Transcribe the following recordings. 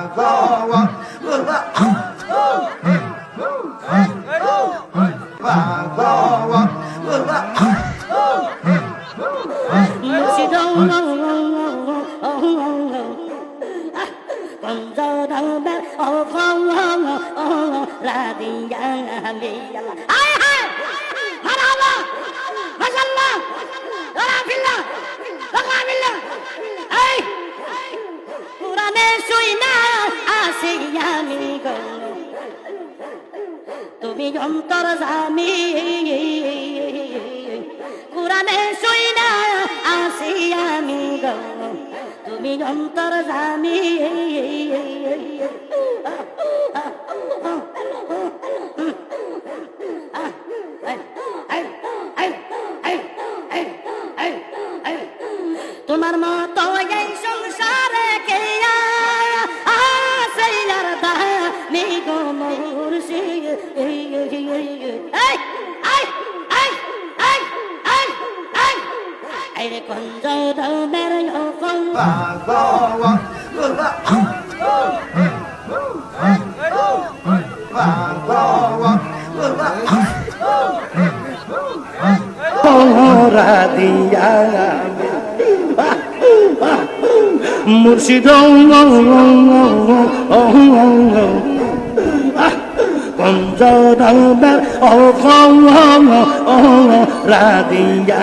啊哈哈哈哈哈哈哈哈哈 অন্তর জানি কোরআনে শুই না আসি আমি তুমি অন্তর জানি তোমার মতো rồi đợi mẹ rồi hộ con bà có hoặc bà có hoặc তোরা দিয়া মুর্শিদ পঞ্চদম্বের অ রাদিয়া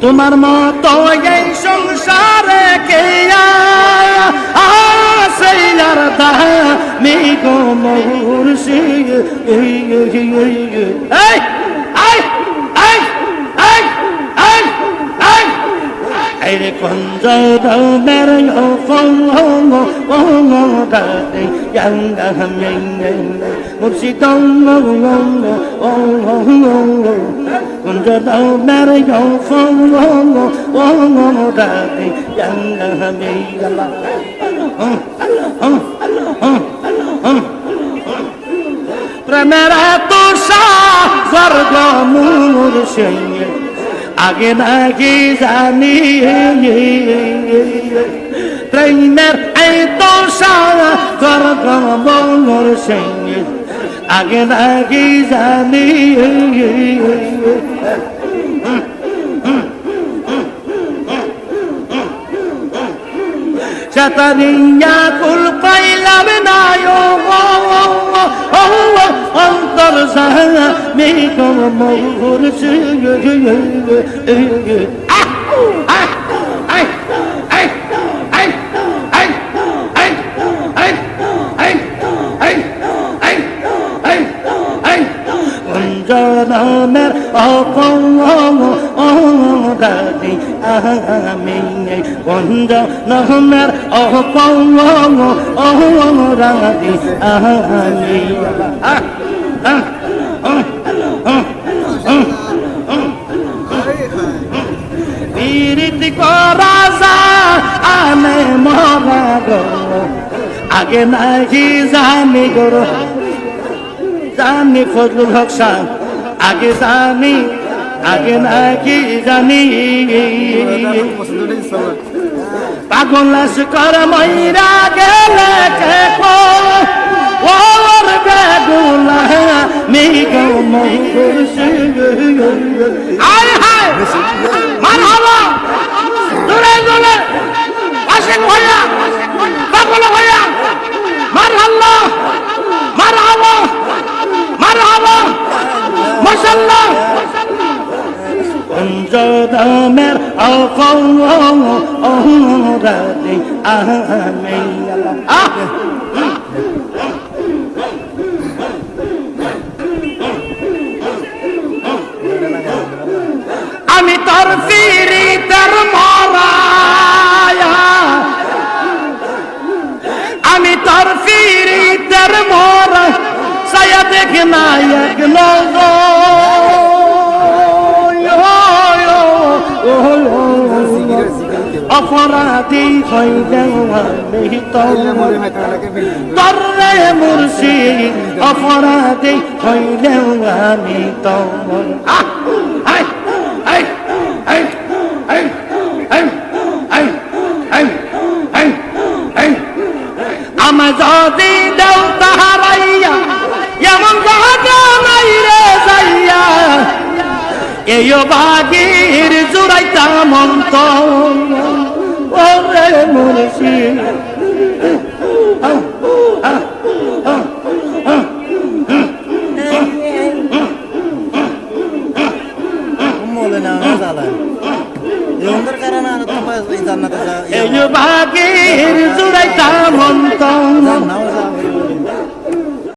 তোমার মতো এই সংসারে কে আর দামি গো Hãy còn rơi đâu bé rơi hô phong hô ngô Hô ngô đà tình Giang đà hàm nhanh nhanh Một sĩ công ngô ngô ngô Hô ngô ngô ngô Còn rơi đâu bé rơi hô phong hô ngô Hô ngô đà tình Giang đà hàm nhanh nhanh Premeratu sa varga mursyid আগে নাকি জানি, প্রেমের এই তো স্বর্গ মুর্শিদ আগে নাকি জানি, চাতানিয়া কুল পাইলাম না অন্তর زهر میگم مغور নামের অপরাধী আমি বন্ধ নামের অপরাধী আমি পীড়িত করা আনে মরা গো। আগে নাহি জানি গরো জানি ফজলুল হক আগে জানি, আগে নাকি জানি। পাগল কর ময়রা গেলে ওর বেগুলা মি গো করেছি মারহাবা জোরে জোরে আশিক ভাইয়া কাপল ভাইয়া মারহাল্লা মারহাবা মারহাবা মাশাআল্লাহ অঞ্জদামের অকৌ অহরাদি আহ আহ! আর ফিরি তার মরায়া। আমি তোর ফিরি তার মরা সায়া দেখ না এক অপরাধী হইলে আমি তোর মুর্শি অপরাধী হইলে আমি তোর যদি দেও তাহারাইয়া, এমন রাজা নাই রে যাইয়া। এই বাগির জুড়াইতা মন্ত ওরে মুর্শিদ। মৌলানা জালান এই ভাগের জুড়াইতাম অন্ত